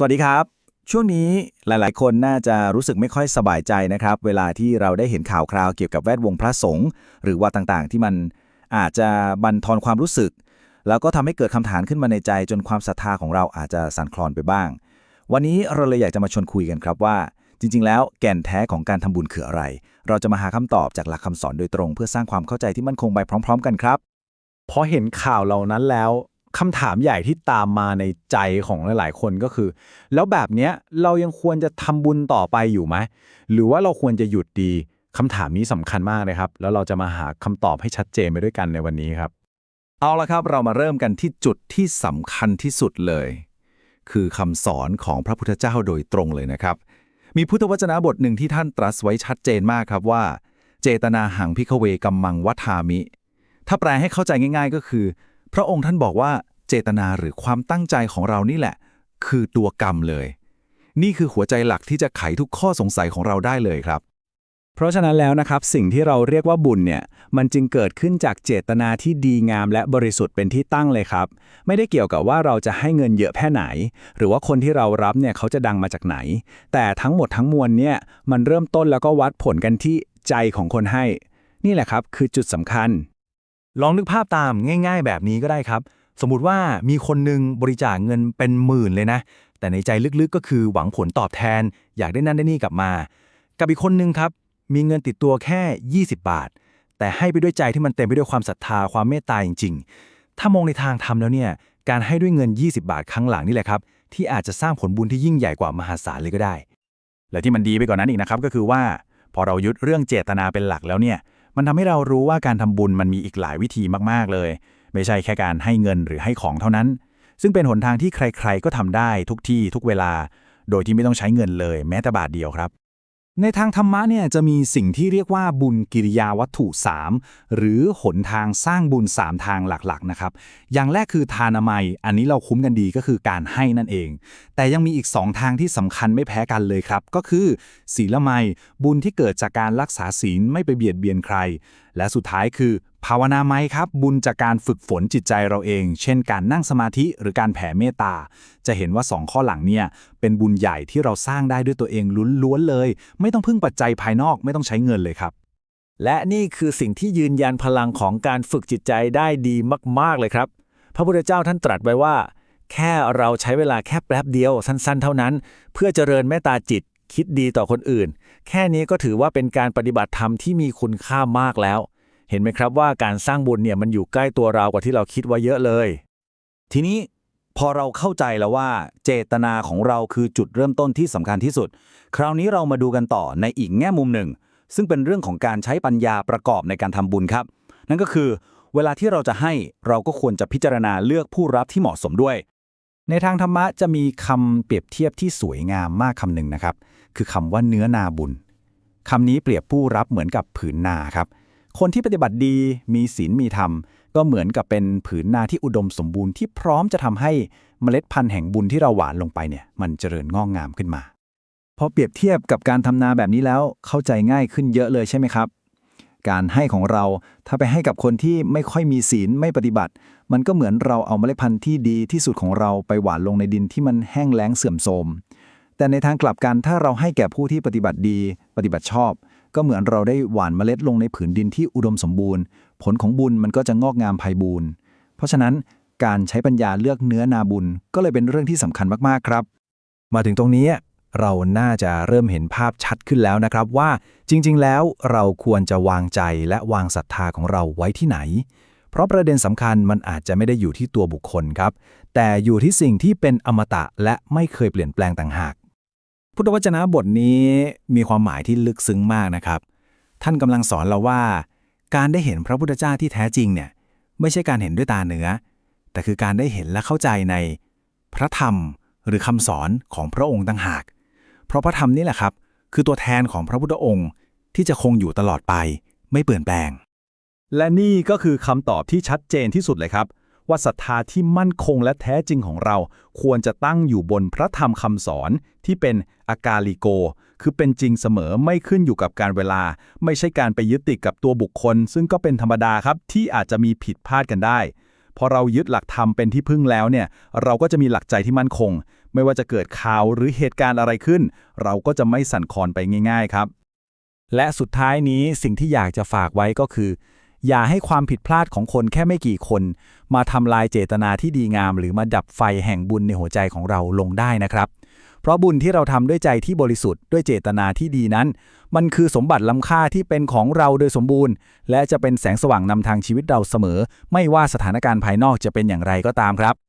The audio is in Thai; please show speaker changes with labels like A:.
A: สวัสดีครับ ช่วงนี้หลาย ๆ คนน่าจะรู้สึกไม่ค่อยสบายใจนะครับ เวลาที่เราได้เห็นข่าวคราวเกี่ยวกับแวดวงพระสงฆ์หรือว่าต่างๆ ที่มันอาจจะบั่นทอนความรู้สึก แล้วก็ทำให้เกิดคำถามขึ้นมาในใจ จนความศรัทธาของเราอาจจะสั่นคลอนไปบ้าง วันนี้เราเลยอยากจะมาชวนคุยกันครับว่า จริง ๆ แล้วแก่นแท้ของการทำบุญคืออะไร เราจะมาหาคำตอบจากหลักคำสอนโดยตรง เพื่อสร้างความเข้าใจที่มั่นคงไปพร้อม ๆ กันครับ
B: พอเห็นข่าวเหล่านั้นแล้ว คำถามใหญ่ที่ตามมาในใจของหลาย ๆ คนก็คือ แล้วแบบเนี้ยเรายังควรจะทำบุญต่อไปอยู่ไหม หรือว่าเราควรจะหยุดดีคำถามนี้สำคัญมากเลยครับ แล้วเราจะมาหาคำตอบให้ชัดเจนไปด้วยกันในวันนี้ครับ
A: เอาละครับเรามาเริ่มกันที่จุดที่สำคัญที่สุดเลย คือคำสอนของพระพุทธเจ้าโดยตรงเลยนะครับ มีพุทธวจนะบทหนึ่งที่ท่านตรัสไว้ชัดเจนมากครับว่า เจตนาหังพิกเวกัมมังวัฏามิ ถ้าแปลให้เข้าใจง่าย ๆ ก็คือ พระองค์ท่านบอกว่า เจตนาหรือความตั้งใจของเรานี่แหละ คือตัวกรรมเลย นี่คือหัวใจหลักที่จะไขทุกข้อสงสัยของเราได้เลยครับ
B: เพราะฉะนั้นแล้วนะครับ สิ่งที่เราเรียกว่าบุญเนี่ย มันจึงเกิดขึ้นจากเจตนาที่ดีงามและบริสุทธิ์เป็นที่ตั้งเลยครับ ไม่ได้เกี่ยวกับว่าเราจะให้เงินเยอะแค่ไหน หรือว่าคนที่เรารับเนี่ยเขาจะดังมาจากไหน แต่ทั้งหมดทั้งมวลเนี่ยมันเริ่มต้นแล้วก็วัดผลกันที่ใจของคนให้ นี่แหละครับ คือจุดสำคัญ
C: ลองนึกภาพตามง่าย ๆ แบบนี้ก็ได้ครับ สมมุติว่ามีคนหนึ่งบริจาคเงินเป็นหมื่นเลยนะ แต่ในใจลึกๆก็คือหวังผลตอบแทน อยากได้นั่นได้นี่กลับมา กับอีกคนหนึ่งครับ มีเงินติดตัวแค่ 20 บาท แต่ให้ไปด้วยใจที่มันเต็มไปด้วยความศรัทธาความเมตตาจริง ๆ ถ้ามองในทางธรรมแล้วเนี่ยการให้ด้วยเงิน 20 บาทครั้งหลังนี่แหละครับ ที่อาจจะสร้างผลบุญที่ยิ่งใหญ่กว่ามหาศาลเลยก็ได้
A: และที่มันดีไปกว่านนั้นอีกนะครับก็คือว่า พอเรายึดเรื่องเจตนาเป็นหลักแล้วเนี่ยมันทำให้เรารู้ว่าการทำบุญมันมีอีกหลายวิธีมากๆเลย ไม่ใช่แค่การให้เงินหรือให้ของเท่านั้น ซึ่งเป็นหนทางที่ใครๆ ก็ทำได้ทุกที่ทุกเวลา โดยที่ไม่ต้องใช้เงินเลย แม้แต่บาทเดียวครับ
B: ในทางธรรมะเนี่ยจะมีสิ่งที่เรียกว่าบุญกิริยาวัตถุ 3 หรือหนทางสร้างบุญ 3 ทางหลักๆนะครับ อย่างแรกคือทานามัย อันนี้เราคุ้มกันดีก็คือการให้นั่นเอง แต่ยังมีอีก 2 ทางที่สำคัญไม่แพ้กันเลยครับ ก็คือ ศีลไมยบุญที่เกิดจากการรักษาศีลไม่ไปเบียดเบียนใคร และสุดท้ายคือ ภาวนาไหมครับ บุญจากการฝึกฝนจิตใจเราเอง เช่นการนั่งสมาธิหรือการแผ่เมตตา จะเห็นว่า 2 ข้อหลังเนี่ย เป็นบุญใหญ่ที่เราสร้างได้ด้วยตัวเองล้วนๆเลย ไม่ต้องพึ่งปัจจัยภายนอกไม่ต้องใช้เงินเลยครับ
C: และนี่คือสิ่งที่ยืนยันพลังของการฝึกจิตใจได้ดีมาก ๆ เลยครับ พระพุทธเจ้าท่านตรัสไว้ว่า แค่เราใช้เวลาแค่แป๊บเดียวสั้น ๆ เท่านั้น เพื่อเจริญเมตตาจิต คิดดีต่อคนอื่น แค่นี้ก็ถือว่าเป็นการปฏิบัติธรรมที่มีคุณค่ามากแล้ว เห็นไหมครับว่าการสร้างบุญเนี่ยมันอยู่ใกล้ตัวเรากว่าที่เราคิดไว้เยอะเลย
A: ทีนี้พอเราเข้าใจแล้วว่า เจตนาของเราคือจุดเริ่มต้นที่สำคัญที่สุด คราวนี้เรามาดูกันต่อในอีกแง่มุมหนึ่ง ซึ่งเป็นเรื่องของการใช้ปัญญาประกอบในการทำบุญครับ นั่นก็คือ เวลาที่เราจะให้เราก็ควรจะพิจารณาเลือกผู้รับที่เหมาะสมด้วย
B: ในทางธรรมะจะมีคำเปรียบเทียบที่สวยงามมากคำหนึ่งนะครับ คือคำว่าเนื้อนาบุญคำนี้เปรียบผู้รับเหมือนกับผืนนาครับ คนที่ปฏิบัติดี มีศีลมีธรรม ก็เหมือนกับเป็นผืนนาที่อุดมสมบูรณ์ที่พร้อมจะทำให้เมล็ดพันธุ์แห่งบุญที่เราหว่านลงไปเนี่ย มันเจริญงอกงามขึ้นมาพอเปรียบเทียบกับการทำนาแบบนี้แล้วเข้าใจง่ายขึ้นเยอะเลยใช่ไหมครับ การให้ของเราถ้าไปให้กับคนที่ไม่ค่อยมีศีลไม่ปฏิบัติ มันก็เหมือนเราเอาเมล็ดพันธุ์ที่ดีที่สุดของเราไปหว่านลงในดินที่มันแห้งแล้งเสื่อมโทรมแต่ในทางกลับกันถ้าเราให้แก่ผู้ที่ปฏิบัติดี ปฏิบัติชอบ ก็เหมือนเราได้หว่านเมล็ดลงในผืนดินที่อุดมสมบูรณ์ ผลของบุญมันก็จะงอกงามไพบูรณ์เพราะฉะนั้นการใช้ปัญญาเลือกเนื้อนาบุญ ก็เลยเป็นเรื่องที่สำคัญมากๆครับ
C: มาถึงตรงนี้เราน่าจะเริ่มเห็นภาพชัดขึ้นแล้วนะครับว่าจริง ๆ แล้วเราควรจะวางใจและวางศรัทธาของเราไว้ที่ไหน เพราะประเด็นสำคัญมันอาจจะไม่ได้อยู่ที่ตัวบุคคลครับ แต่อยู่ที่สิ่งที่เป็นอมตะและไม่เคยเปลี่ยนแปลงต่างหาก พุทธวจนะบทนี้มีความหมายที่ลึกซึ้งมากนะครับ ท่านกำลังสอนเราว่า การได้เห็นพระพุทธเจ้าที่แท้จริงเนี่ยไม่ใช่การเห็นด้วยตาเนื้อ แต่คือการได้เห็นและเข้าใจในพระธรรมหรือคำสอนของพระองค์ต่างหาก เพราะพระธรรมนี่แหละครับ คือตัวแทนของพระพุทธองค์ที่จะคงอยู่ตลอดไป ไม่เปลี่ยนแปลง
B: และนี่ก็คือคำตอบที่ชัดเจนที่สุดเลยครับ ว่าศรัทธาที่มั่นคงและแท้จริงของเรา ควรจะตั้งอยู่บนพระธรรมคำสอนที่เป็นอากาลิโก คือเป็นจริงเสมอไม่ขึ้นอยู่กับการเวลา ไม่ใช่การไปยึดติดกับตัวบุคคล ซึ่งก็เป็นธรรมดาครับที่อาจจะมีผิดพลาดกันได้พอเรายึดหลักธรรมเป็นที่พึ่งแล้วเนี่ย เราก็จะมีหลักใจที่มั่นคง ไม่ว่าจะเกิดข่าวหรือเหตุการณ์อะไรขึ้น เราก็จะไม่สั่นคลอนไปง่าย ๆ ครับ และสุดท้ายนี้สิ่งที่อยากจะฝากไว้ก็คือ อย่าให้ความผิดพลาดของคนแค่ไม่กี่คน มาทำลายเจตนาที่ดีงาม หรือมาดับไฟแห่งบุญในหัวใจของเราลงได้นะครับ เพราะบุญที่เราทำด้วยใจที่บริสุทธิ์ด้วยเจตนาที่ดีนั้น มันคือสมบัติล้ำค่าที่เป็นของเราโดยสมบูรณ์ และจะเป็นแสงสว่างนำทางชีวิตเราเสมอ ไม่ว่าสถานการณ์ภายนอกจะเป็นอย่างไรก็ตามครับ